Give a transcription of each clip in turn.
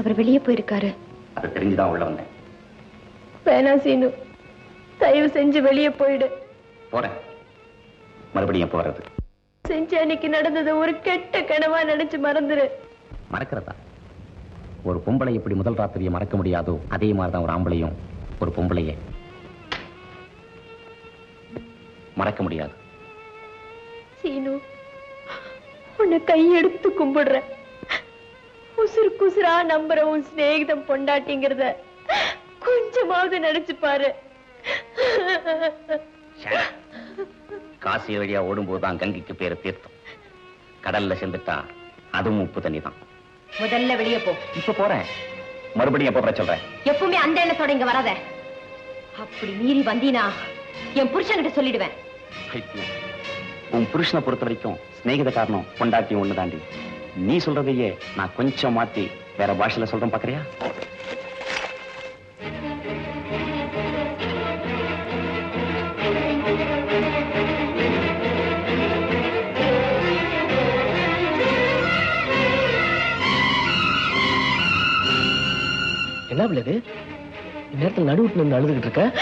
அவர் வெளியே போயிருக்காரு. அது தெரிஞ்சுதான் உள்ள வந்தேன். வேணாம் சீனு. தயவு செஞ்சு வெளியே போயிடு. போறேன். மறுபடியும் வர்றது செஞ்சு அன்னைக்கு நடந்தது ஒரு கெட்ட கனவா நினைச்சு மறந்துரு. மறக்கிறதா? ஒரு பொம்பளை எப்படி முதல் ராத்திரியை மறக்க முடியாதோ அதே மாதிரி தான் ஒரு ஆம்பளையும் ஒரு பொம்பளைய. மறக்க முடியாது. சீனு உன்னை கையெடுத்து கும்பிடுறேன். உசுறு குசுரா நம்புற உன் சிநேகிதம் பொண்டாட்டிங்கிறத கொஞ்சமாவது நினைச்சு பாரு. காசி வழியா ஓடும்போது தான் கங்கைக்கு பேரு தீர்த்தம். கடல்ல செந்துட்டா அதுவும் உப்பு தண்ணி தான் முதல்ல வெளியே போ. இப்ப போறேன். மறுபடியும் எப்ப சொல்றேன். எப்பவுமே அந்த எண்ணத்தோட இங்க வராத. அப்படி மீறி வந்தீனா என் புருஷன்கிட்ட சொல்லிடுவேன். உன் புருஷனை பொறுத்த வரைக்கும் சிநேகித காரணம் பொண்டாட்டியும் ஒண்ணு தாண்டி நீ சொல்றதையே நான் கொஞ்சம் மாத்தி வேற பாஷையில சொல்றேன் பாக்குறியா? என்ன பிள்ளை இந்நேரத்தில் நடுவுட்டு நின்று அழுதுகிட்டு இருக்க.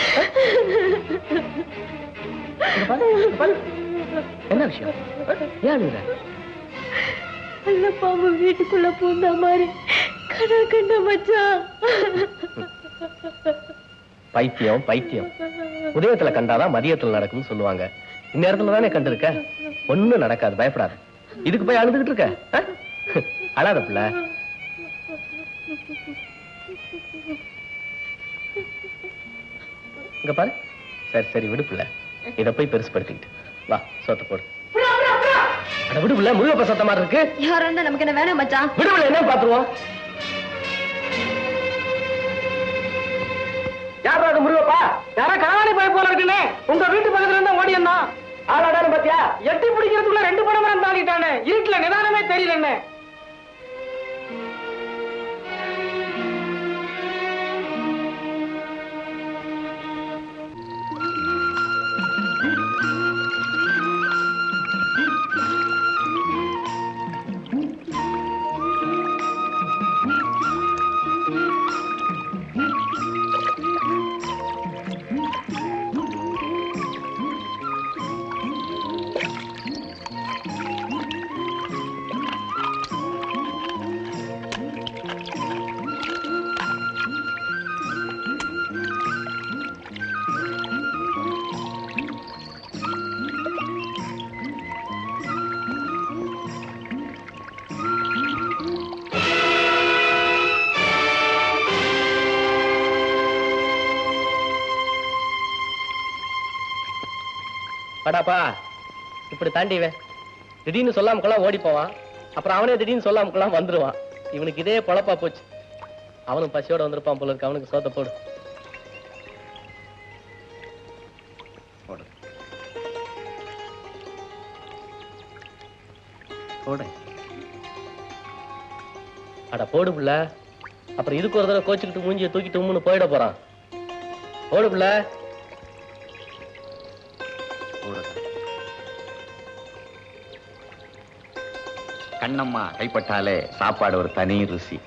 என்ன விஷயம்? ஏன் அழுகுற? அல்ல பாம்பு வீட்டுக்குள்ள பூந்த மாதிரி. கண்ணா கண்ணா மச்சான் பைத்தியம் பைத்தியம். உதயத்துல கண்டாதான் மதியத்துல நடக்கும்னு சொல்லுவாங்க. இந்நேரத்துல தானே கண்டிருக்க? ஒண்ணும் நடக்காது பயப்படாது. இதுக்கு போய் அழுதுகிட்டு இருக்க அழாத பிள்ள. இங்க பாரு. சரி சரி விடு பிள்ளை. இத போய் பெருசுப்படுத்திக்கிட்டு. வா சோத்த போடு. அட விடு பிள்ளை முருகப்ப சத்த மாதிரி இருக்கு. யாரா இருந்தா நமக்கு என்ன வேணாம் மச்சான்? விடு பிள்ளை என்ன பாத்துருவோம்? யாரா அது முருகப்பா? யாரா கனவாணி போய் போல இருக்குன்னு? உங்க வீட்டு பக்கத்துல இருந்தா ஓடி இருந்தான் ஆளாடாரு பாத்தியா? எட்டி பிடிக்கிறதுக்குள்ள ரெண்டு படம் மரம் தாண்டிட்டானே. இருட்டுல நிதானமே தெரியல என்ன படாப்பா இப்படி தாண்டிவே திடீர்னு சொல்லாமக்கெல்லாம் ஓடி போவான். அப்புறம் அவனே திடீர்னு சொல்லாமக்கெல்லாம் வந்துருவான். இவனுக்கு இதே பொழப்பா போச்சு. அவனும் பசியோட வந்திருப்பான் போல இருக்கு. அவனுக்கு சோத்த போடு. அட போடு புள்ள. அப்புறம் இதுக்கு ஒரு தடவை கோச்சுக்கிட்டு மூஞ்சியை தூக்கிட்டு போயிட போறான். போடு புள்ள. கண்ணம்மா கைப்பட்டாலே சாப்பாடு ஒரு தனி ருசி.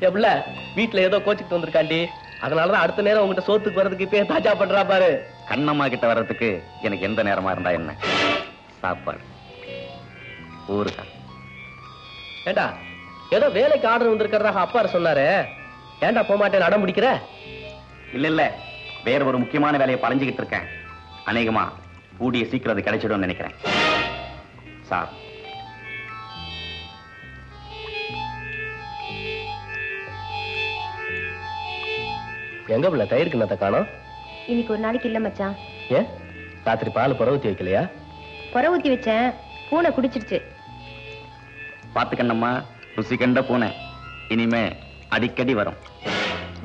புள்ள வீட்டுல ஏதோ கோச்சுக்கிட்டு வந்திருக்காண்டி. அதனாலதான் அடுத்த நேரம் உங்ககிட்ட சோத்துக்கு வர்றதுக்கு இப்பயே தாஜா பண்றா பாரு. கண்ணம்மா கிட்ட வர்றதுக்கு எனக்கு எந்த நேரமா இருந்தா என்ன? சாப்பாடு. ஊருக்கா ஏண்டா ஏதோ வேலைக்கு ஆர்டர் வந்திருக்கிறதாக அப்பா சொன்னாரு. ஏன்டா போக மாட்டேன் அடம் பிடிக்கிற? இல்ல இல்ல. வேற ஒரு முக்கியமான வேலையை பழஞ்சுக்கிட்டு இருக்கேன். அநேகமா கூடிய சீக்கிரம் அது கிடைச்சிடும்னு நினைக்கிறேன். சார் எங்க புள்ள? தயிர் கிண்ணத்தை காணோம்? இன்னைக்கு ஒரு நாளைக்கு இல்ல மச்சான். ஏன்? ராத்திரி பால் புறவுத்தி வைக்கலையா? புற ஊத்தி வச்சேன். பூனை குடிச்சிருச்சு. பார்த்து கண்ணம்மா ருசி கண்ட பூனை. இனிமே அடிக்கடி வரும்.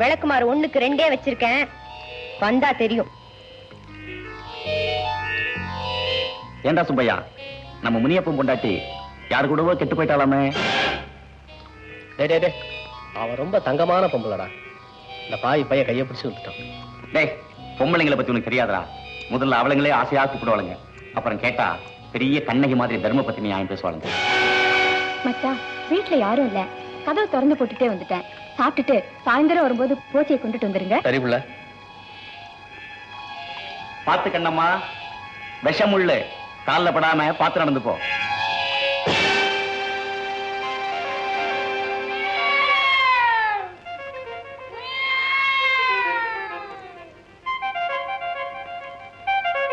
விளக்குமாறு ஒண்ணுக்கு ரெண்டே வச்சிருக்கேன். வந்தா தெரியும். ஏண்டா சுப்பையா? நம்ம முனியப்பன் பொண்டாட்டி யாரு கூடவோ கெட்டு போயிட்டாலாமே டேய் டேய் டேய். அவன் ரொம்ப தங்கமான பொம்பளடா. இந்த பாய் பைய கையை பிடிச்சு விட்டுட்டான் டேய் பொம்பளைங்களை பத்தி உனக்கு தெரியாதடா. முதல்ல அவளுங்களே ஆசையா கூப்பிடுவாளுங்க. அப்புறம் கேட்டா பெரிய கண்ணகி மாதிரி தர்ம பத்தினி ஆயும் பேசுவாளுங்க. மச்சான் வீட்ல யாரும் இல்ல. கதவை திறந்து போட்டுட்டே வந்துட்டேன். சாப்பிட்டுட்டு சாயந்தரம் வரும்போது போச்சியை கொண்டுட்டு வந்துருங்க. சரி புள்ள. பார்த்து கண்ணம்மா விஷமுள்ளு கால்ல படாம பார்த்து நடந்து போ